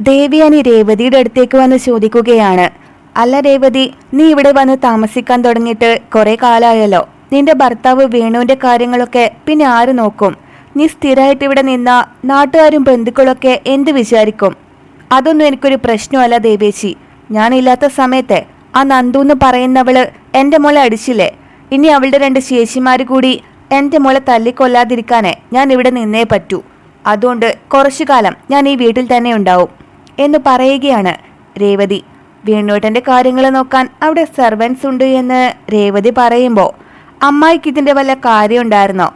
ദേവിയാനി രേവതിയുടെ അടുത്തേക്ക് വന്ന് ചോദിക്കുകയാണ്. അല്ല രേവതി നീ ഇവിടെ വന്ന് താമസിക്കാൻ തുടങ്ങിയിട്ട് കുറെ കാലമായല്ലോ നിന്റെ ഭർത്താവ് വേണുവിന്റെ കാര്യങ്ങളൊക്കെ പിന്നെ ആര് നോക്കും? നീ സ്ഥിരമായിട്ട് ഇവിടെ നിന്ന നാട്ടുകാരും ബന്ധുക്കളൊക്കെ എന്ത് വിചാരിക്കും? അതൊന്നും എനിക്കൊരു പ്രശ്നമല്ല ദേവേശി. ഞാനില്ലാത്ത സമയത്തെ ആ നന്ദു എന്ന് പറയുന്നവൾ എന്റെ മോളെ അടിച്ചില്ലേ? ഇനി അവളുടെ രണ്ട് ചേച്ചിമാര് കൂടി എന്റെ മോളെ തല്ലിക്കൊല്ലാതിരിക്കാനേ ഞാൻ ഇവിടെ നിന്നേ പറ്റൂ. അതുകൊണ്ട് കുറച്ചു കാലം ഞാൻ ഈ വീട്ടിൽ തന്നെ ഉണ്ടാവും. എന്ന് പറയുകയാണ് രേവതി. വേണുവേട്ടന്റെ കാര്യങ്ങൾ നോക്കാൻ അവിടെ സെർവൻസ് ഉണ്ട് എന്ന് രേവതി പറയുമ്പോൾ അമ്മായിക്ക് ഇതിന്റെ വല്ല കാര്യം ഉണ്ടായിരുന്നോ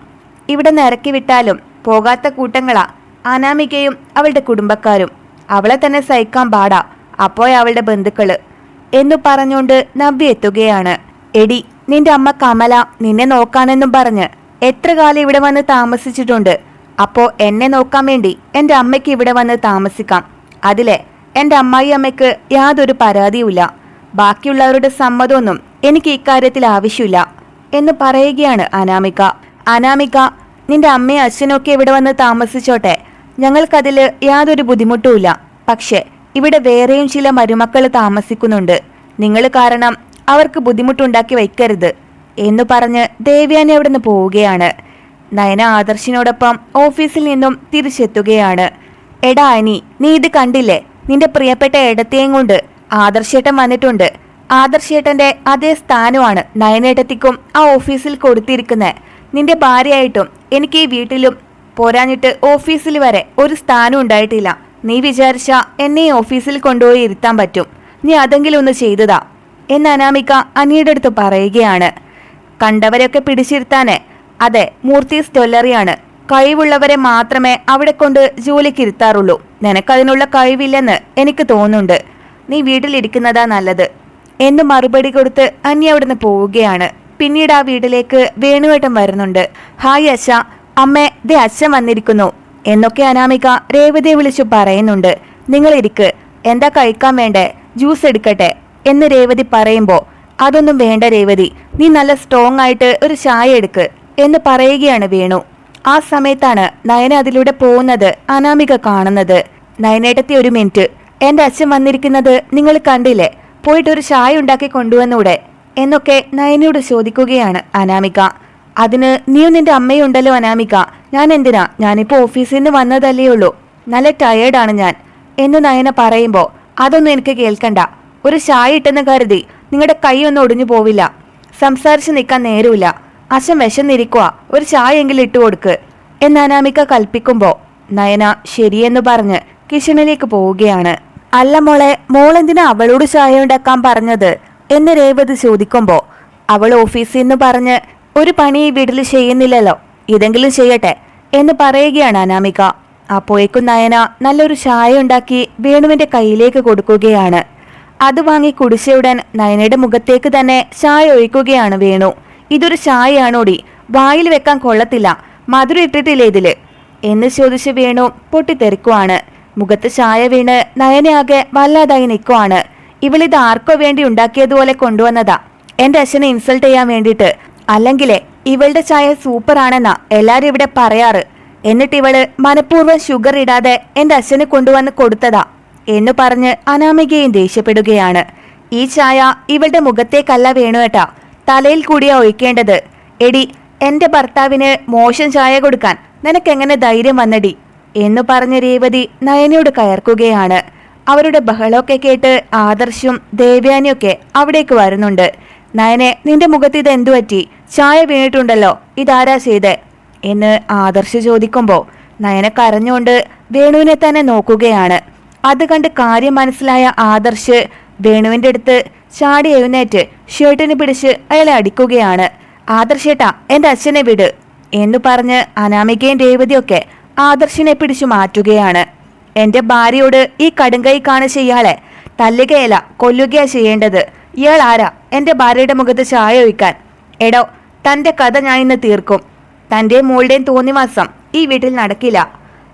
ഇവിടെ നിറക്കി വിട്ടാലും പോകാത്ത കൂട്ടങ്ങളാ അനാമികയും അവളുടെ കുടുംബക്കാരും. അവളെ തന്നെ സഹിക്കാൻ പാടാ അപ്പോൾ അവളുടെ ബന്ധുക്കൾ. എന്നു പറഞ്ഞുകൊണ്ട് നവ്യ എത്തുകയാണ്. എടി നിന്റെ അമ്മ കമല നിന്നെ നോക്കാനെന്നും പറഞ്ഞ് എത്ര കാലം ഇവിടെ വന്ന് താമസിച്ചിട്ടുണ്ട്? അപ്പോൾ എന്നെ നോക്കാൻ വേണ്ടി എന്റെ അമ്മയ്ക്ക് ഇവിടെ വന്ന് താമസിക്കാം. അതിലെ എന്റെ അമ്മായി അമ്മയ്ക്ക് യാതൊരു പരാതിയുമില്ല. ബാക്കിയുള്ളവരുടെ സമ്മതമൊന്നും എനിക്ക് ഇക്കാര്യത്തിൽ ആവശ്യമില്ല എന്ന് പറയുകയാണ് അനാമിക. അനാമിക നിന്റെ അമ്മയും അച്ഛനൊക്കെ ഇവിടെ വന്ന് താമസിച്ചോട്ടെ. ഞങ്ങൾക്കതിൽ യാതൊരു ബുദ്ധിമുട്ടുമില്ല. പക്ഷേ ഇവിടെ വേറെയും ചില മരുമക്കൾ താമസിക്കുന്നുണ്ട്. നിങ്ങൾ കാരണം അവർക്ക് ബുദ്ധിമുട്ടുണ്ടാക്കി വയ്ക്കരുത് എന്ന് പറഞ്ഞ് ദേവ്യാനി അവിടുന്ന് പോവുകയാണ്. നയന ആദർശിനോടൊപ്പം ഓഫീസിൽ നിന്നും തിരിച്ചെത്തുകയാണ്. എടാ അനി നീ ഇത് കണ്ടില്ലേ? നിന്റെ പ്രിയപ്പെട്ട എടത്തെയും കൊണ്ട് ആദർശേട്ടൻ വന്നിട്ടുണ്ട്. ആദർശേട്ടന്റെ അതേ സ്ഥാനമാണ് നയനേട്ടത്തിക്കും ആ ഓഫീസിൽ കൊടുത്തിരിക്കുന്നത് നിന്റെ ഭാര്യയായിട്ടും എനിക്ക് ഈ വീട്ടിലും പോരാഞ്ഞിട്ട് ഓഫീസിൽ വരെ ഒരു സ്ഥാനം ഉണ്ടായിട്ടില്ല. നീ വിചാരിച്ച എന്നെ ഓഫീസിൽ കൊണ്ടുപോയി ഇരുത്താൻ പറ്റും. നീ അതെങ്കിലും ഒന്ന് ചെയ്തതാ. എന്ന് അനാമിക അനിയുടെ അടുത്ത് പറയുകയാണ്. കണ്ടവരെയൊക്കെ പിടിച്ചിരുത്താന്. അതെ മൂർത്തി സ്റ്റൊല്ലറിയാണ്. കഴിവുള്ളവരെ മാത്രമേ അവിടെ കൊണ്ട് ജോലിക്ക് ഇരുത്താറുള്ളൂ നിനക്കതിനുള്ള കഴിവില്ലെന്ന് എനിക്ക് തോന്നുന്നുണ്ട്. നീ വീട്ടിലിരിക്കുന്നതാ നല്ലത്. എന്ന് മറുപടി കൊടുത്ത് അന്യ അവിടുന്ന് പോവുകയാണ്. പിന്നീട് ആ വീട്ടിലേക്ക് വേണുവേട്ടൻ വരുന്നുണ്ട്. ഹായ് അശ അമ്മേ ദേ അച്ഛൻ വന്നിരിക്കുന്നു. എന്നൊക്കെ അനാമിക രേവതിയെ വിളിച്ചു പറയുന്നുണ്ട്. നിങ്ങൾ ഇരിക്ക്. എന്താ കഴിക്കാൻ വേണ്ടേ? ജ്യൂസ് എടുക്കട്ടെ. എന്ന് രേവതി പറയുമ്പോൾ അതൊന്നും വേണ്ട രേവതി. നീ നല്ല സ്ട്രോങ് ആയിട്ട് ഒരു ചായ എടുക്ക്. എന്ന് പറയുകയാണ് വേണു. ആ സമയത്താണ് നയന അതിലൂടെ പോകുന്നത് അനാമിക കാണുന്നത്. നയനേട്ടത്തി ഒരു മിനിറ്റ്. എന്റെ അച്ഛൻ വന്നിരിക്കുന്നത് നിങ്ങൾ കണ്ടില്ലേ? പോയിട്ട് ഒരു ചായ ഉണ്ടാക്കി കൊണ്ടുവന്നൂടെ? എന്നൊക്കെ നയനയോട് ചോദിക്കുകയാണ് അനാമിക. അതിന് നീയും നിന്റെ അമ്മയുണ്ടല്ലോ അനാമിക. ഞാൻ എന്തിനാ? ഞാനിപ്പോ ഓഫീസിൽ നിന്ന് വന്നതല്ലേ ഉള്ളൂ. നല്ല ടയേർഡാണ് ഞാൻ. എന്ന് നയന പറയുമ്പോ അതൊന്നും എനിക്ക് കേൾക്കണ്ട. ഒരു ചായ ഇട്ടെന്ന് കരുതി. നിങ്ങളുടെ കൈ ഒന്നും ഒടിഞ്ഞു പോവില്ല. സംസാരിച്ച് നിൽക്കാൻ നേരമില്ല അച്ഛൻ വിശന്നിരിക്കുക ഒരു ചായ എങ്കിലും ഇട്ടു കൊടുക്ക്. എന്ന് അനാമിക കൽപ്പിക്കുമ്പോ നയന ശരിയെന്ന് പറഞ്ഞ് കിച്ചണിലേക്ക് പോവുകയാണ്. അല്ല മോളെ മോളെന്തിനാ അവളോട് ചായ ഉണ്ടാക്കാൻ പറഞ്ഞത്? എന്ന് രേവതി ചോദിക്കുമ്പോ അവൾ ഓഫീസിൽ നിന്ന് പറഞ്ഞ് ഒരു പണി ഈ വീട്ടിൽ ചെയ്യുന്നില്ലല്ലോ ഇതെങ്കിലും ചെയ്യട്ടെ എന്ന് പറയുകയാണ് അനാമിക. അപ്പോഴേക്കും നയന നല്ലൊരു ചായ ഉണ്ടാക്കി വേണുവിന്റെ കയ്യിലേക്ക് കൊടുക്കുകയാണ്. അത് വാങ്ങി കുടിച്ചയുടൻ നയനയുടെ മുഖത്തേക്ക് തന്നെ ചായ ഒഴിക്കുകയാണ് വേണു. ഇതൊരു ചായയാണോടി? വായിൽ വെക്കാൻ കൊള്ളത്തില്ല. മധുരം ഇട്ടിട്ടില്ലേ ഇതിൽ? എന്ന് ചോദിച്ച് വേണു പൊട്ടിത്തെറിക്കുവാണ്. മുഖത്ത് ചായ വീണ് നയനയാകെ വല്ലാതായി നിൽക്കുവാണ്. ഇവളിത് ആർക്കോ വേണ്ടി ഉണ്ടാക്കിയതുപോലെ കൊണ്ടുവന്നതാ. എന്റെ അച്ഛനെ ഇൻസൾട്ട് ചെയ്യാൻ വേണ്ടിയിട്ട്. അല്ലെങ്കിലേ ഇവളുടെ ചായ സൂപ്പർ ആണെന്നാ എല്ലാരും ഇവിടെ പറയാറ്. എന്നിട്ട് ഇവൾ മനഃപൂർവം ഷുഗർ ഇടാതെ എന്റെ അച്ഛന് കൊണ്ടുവന്ന് കൊടുത്തതാ എന്ന് പറഞ്ഞ് അനാമികയും ദേഷ്യപ്പെടുകയാണ്. ഈ ചായ ഇവളുടെ മുഖത്തേക്കല്ല വേണുവേട്ടാ. തലയിൽ കൂടിയാ ഒഴിക്കേണ്ടത്. എടി എന്റെ ഭർത്താവിന് മോശം ചായ കൊടുക്കാൻ നിനക്കെങ്ങനെ ധൈര്യം വന്നടി? എന്ന് പറഞ്ഞ രേവതി നയനയോട് കയർക്കുകയാണ്. അവരുടെ ബഹളമൊക്കെ കേട്ട് ആദർശും ദേവ്യാനിയൊക്കെ അവിടേക്ക് വരുന്നുണ്ട്. നയനെ നിന്റെ മുഖത്ത് ഇത് എന്തു പറ്റി? ചായ വീണിട്ടുണ്ടല്ലോ ഇതാരാ ചെയ്തേ? എന്ന് ആദർശ് ചോദിക്കുമ്പോൾ നയന കരഞ്ഞുകൊണ്ട് വേണുവിനെ തന്നെ നോക്കുകയാണ്. അത് കണ്ട് കാര്യം മനസ്സിലായ ആദർശ് വേണുവിന്റെ അടുത്ത് ചാടി എഴുന്നേറ്റ് ഷർട്ടിന് പിടിച്ച് അയാളെ അടിക്കുകയാണ്. ആദർശേട്ടാ എന്റെ അച്ഛനെ വിട് എന്ന് പറഞ്ഞ് അനാമികയും രേവതിയൊക്കെ ആദർശിനെ പിടിച്ചു മാറ്റുകയാണ്. എന്റെ ഭാര്യയോട് ഈ കടുങ്കൈ കാണിച്ച ഇയാളെ തല്ലുകയല്ല കൊല്ലുകയാ ചെയ്യേണ്ടത്. ഇയാൾ ആരാ? എന്റെ ഭാര്യയുടെ മുഖത്ത് ചായ ഒഴിക്കാൻ. എടോ തന്റെ കഥ ഞാൻ ഇന്ന് തീർക്കും. തന്റെ മോളുടെയും തോന്നിവാസം ഈ വീട്ടിൽ നടക്കില്ല.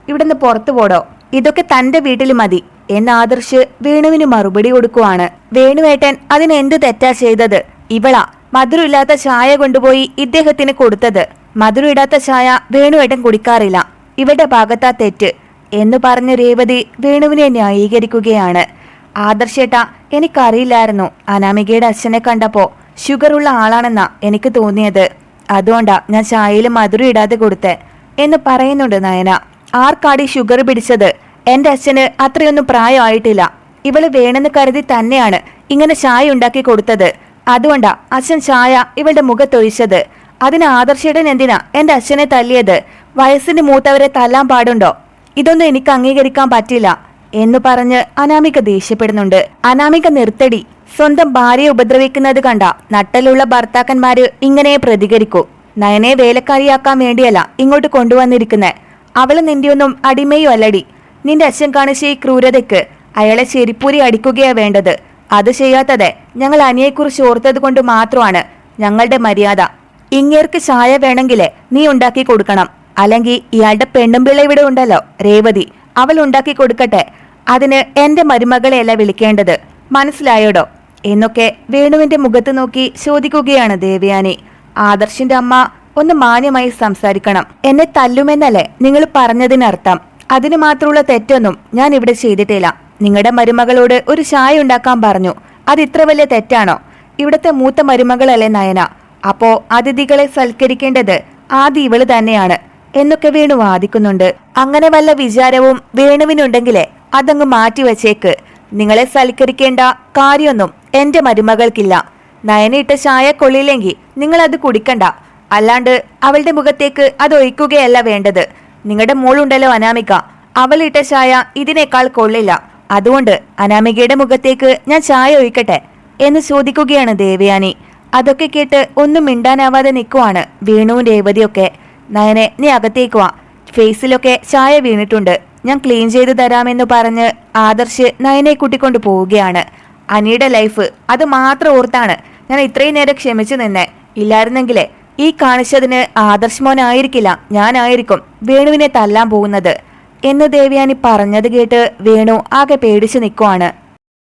ഇവിടുന്ന് പുറത്തു പോടോ. ഇതൊക്കെ തന്റെ വീട്ടിൽ മതി. എന്ന് ആദർശ് വേണുവിന് മറുപടി കൊടുക്കുവാണ്. വേണുവേട്ടൻ അതിന് എന്ത് തെറ്റാ ചെയ്തത്? ഇവളാ മധുരമില്ലാത്ത ചായ കൊണ്ടുപോയി ഇദ്ദേഹത്തിന് കൊടുത്തത്. മധുരമിടാത്ത ചായ വേണുവേട്ടൻ കുടിക്കാറില്ല. ഇവരുടെ ഭാഗത്താ തെറ്റ്. എന്ന് പറഞ്ഞ രേവതി വേണുവിനെ ന്യായീകരിക്കുകയാണ്. ആദർശേട്ട എനിക്കറിയില്ലായിരുന്നു. അനാമികയുടെ അച്ഛനെ കണ്ടപ്പോ ഷുഗറുള്ള ആളാണെന്നാ എനിക്ക് തോന്നിയത്. അതുകൊണ്ടാ ഞാൻ ചായയിൽ മധുരം ഇടാതെ കൊടുത്തേ എന്ന് പറയുന്നുണ്ട് നയന. ആർക്കാടി ഷുഗർ പിടിച്ചത്? എന്റെ അച്ഛന് അത്രയൊന്നും പ്രായമായിട്ടില്ല. ഇവൾ വേണമെന്ന് കരുതി തന്നെയാണ് ഇങ്ങനെ ചായ ഉണ്ടാക്കി കൊടുത്തത്. അതുകൊണ്ടാ അച്ഛൻ ചായ ഇവളുടെ മുഖത്തൊഴിച്ചത്. അതിന് ആദർശയുടെ എന്തിനാ എന്റെ അച്ഛനെ തല്ലിയത്? വയസ്സിന് മൂത്തവരെ തല്ലാൻ പാടുണ്ടോ? ഇതൊന്നും എനിക്ക് അംഗീകരിക്കാൻ പറ്റില്ല എന്ന് പറഞ്ഞ് അനാമിക ദേഷ്യപ്പെടുന്നുണ്ട്. അനാമിക നിർത്തടി. സ്വന്തം ഭാര്യയെ ഉപദ്രവിക്കുന്നത് കണ്ട നട്ടലുള്ള ഭർത്താക്കന്മാര് ഇങ്ങനെ പ്രതികരിക്കൂ. നയനെ വേലക്കാരിയാക്കാൻ വേണ്ടിയല്ല ഇങ്ങോട്ട് കൊണ്ടുവന്നിരിക്കുന്നെ. അവൾ നിന്റെയൊന്നും അടിമയും അല്ലടി. നിന്റെ അച്ഛൻ കാണിച്ച ഈ ക്രൂരതയ്ക്ക് അയാളെ ചെരിപ്പൂരി അടിക്കുകയാ വേണ്ടത്. അത് ചെയ്യാത്തതെ ഞങ്ങൾ അനിയെക്കുറിച്ച് ഓർത്തത് കൊണ്ട് മാത്രമാണ് ഞങ്ങളുടെ മര്യാദ. ഇങ്ങേർക്ക് ചായ വേണമെങ്കിലേ നീ ഉണ്ടാക്കി കൊടുക്കണം. അല്ലെങ്കിൽ ഇയാളുടെ പെണ്ണും പിള്ള ഇവിടെ ഉണ്ടല്ലോ രേവതി. അവൾ ഉണ്ടാക്കി കൊടുക്കട്ടെ. അതിന് എന്റെ മരുമകളെയല്ല വിളിക്കേണ്ടത്. മനസ്സിലായോടോ? എന്നൊക്കെ വേണുവിന്റെ മുഖത്ത് നോക്കി ചോദിക്കുകയാണ് ദേവയാനി. ആദർശിന്റെ അമ്മ ഒന്ന് മാന്യമായി സംസാരിക്കണം. എന്നെ തല്ലുമെന്നല്ലേ നിങ്ങൾ പറഞ്ഞതിനർത്ഥം? അതിന് മാത്രമുള്ള തെറ്റൊന്നും ഞാൻ ഇവിടെ ചെയ്തിട്ടില്ല. നിങ്ങളുടെ മരുമകളോട് ഒരു ചായ ഉണ്ടാക്കാൻ പറഞ്ഞു. അത് ഇത്ര വലിയ തെറ്റാണോ? ഇവിടുത്തെ മൂത്ത മരുമകളല്ലേ നയന? അപ്പോ അതിഥികളെ സൽക്കരിക്കേണ്ടത് ആദ്യം ഇവൾ തന്നെയാണ് എന്നൊക്കെ വേണു വാദിക്കുന്നുണ്ട്. അങ്ങനെ വല്ല വിചാരവും വേണുവിനുണ്ടെങ്കിലേ അതങ്ങ് മാറ്റിവെച്ചേക്ക് നിങ്ങളെ സൽക്കരിക്കേണ്ട കാര്യമൊന്നും എന്റെ മരുമകൾക്കില്ല. നയനയിട്ട ചായ കൊള്ളില്ലെങ്കിൽ നിങ്ങൾ അത് കുടിക്കണ്ട. അല്ലാണ്ട് അവളുടെ മുഖത്തേക്ക് അത് ഒഴിക്കുകയല്ല വേണ്ടത്. നിങ്ങളുടെ മോളുണ്ടല്ലോ അനാമിക. അവളിട്ട ചായ ഇതിനേക്കാൾ കൊള്ളില്ല. അതുകൊണ്ട് അനാമികയുടെ മുഖത്തേക്ക് ഞാൻ ചായ ഒഴിക്കട്ടെ എന്ന് ചോദിക്കുകയാണ് ദേവയാനി. അതൊക്കെ കേട്ട് ഒന്നും മിണ്ടാനാവാതെ നിൽക്കുവാണ് വീണുവും രേവതിയൊക്കെ. നയനെ നീ അകത്തേക്ക് വാ. ഫേസിലൊക്കെ ചായ വീണിട്ടുണ്ട്. ഞാൻ ക്ലീൻ ചെയ്തു തരാമെന്ന് പറഞ്ഞ് ആദർശ് നയനെ കൂട്ടിക്കൊണ്ട് പോവുകയാണ്. അനിയുടെ ലൈഫ് അത് മാത്രം ഓർത്താണ്. ഞാൻ ഇത്രയും നേരം ക്ഷമിച്ചു നിന്നെ. ഇല്ലായിരുന്നെങ്കിലേ ഈ കാണിച്ചതിന് ആദർശ് മോനായിരിക്കില്ല ഞാനായിരിക്കും വേണുവിനെ തല്ലാൻ പോകുന്നത്. എന്ന് ദേവയാനി പറഞ്ഞത് കേട്ട് വേണു ആകെ പേടിച്ചു നിൽക്കുവാണ്.